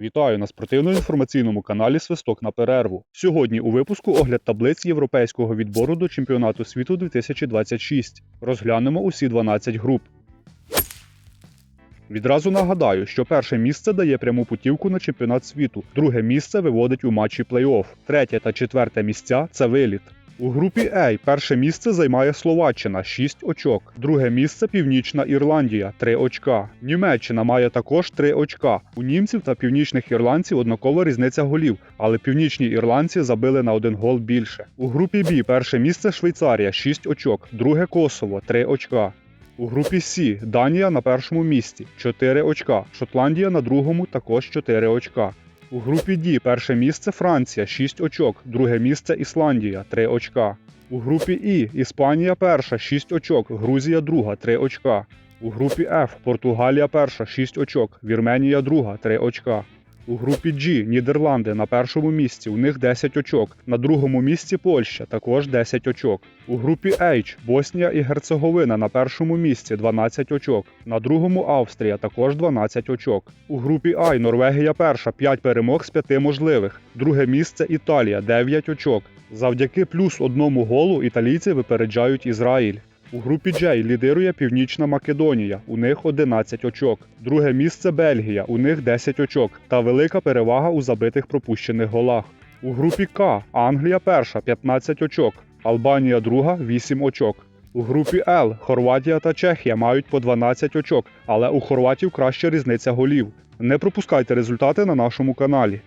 Вітаю на спортивно-інформаційному каналі Свисток на перерву. Сьогодні у випуску огляд таблиць європейського відбору до чемпіонату світу 2026. Розглянемо усі 12 груп. Відразу нагадаю, що перше місце дає пряму путівку на чемпіонат світу, друге місце виводить у матчі плей-офф, третє та четверте місця це виліт. У групі А перше місце займає Словаччина 6 очок, друге місце Північна Ірландія 3 очка. Німеччина має також 3 очка. У німців та північних ірландців однакова різниця голів, але північні ірландці забили на один гол більше. У групі Б перше місце Швейцарія 6 очок, друге Косово 3 очка. У групі С Данія на першому місці 4 очка, Шотландія на другому також 4 очка. У групі D перше місце Франція 6 очок, друге місце Ісландія 3 очка. У групі І Іспанія перша 6 очок, Грузія друга 3 очка. У групі Ф Португалія перша 6 очок, Вірменія друга 3 очка. У групі G Нідерланди на першому місці, у них 10 очок. На другому місці Польща також 10 очок. У групі H Боснія і Герцеговина на першому місці 12 очок. На другому Австрія також 12 очок. У групі I Норвегія перша 5 перемог з 5 можливих. Друге місце Італія 9 очок. Завдяки плюс одному голу італійці випереджають Ізраїль. У групі J лідирує Північна Македонія, у них 11 очок. Друге місце Бельгія, у них 10 очок. Та велика перевага у забитих пропущених голах. У групі К Англія перша 15 очок, Албанія друга 8 очок. У групі Л Хорватія та Чехія мають по 12 очок, але у хорватів краща різниця голів. Не пропускайте результати на нашому каналі.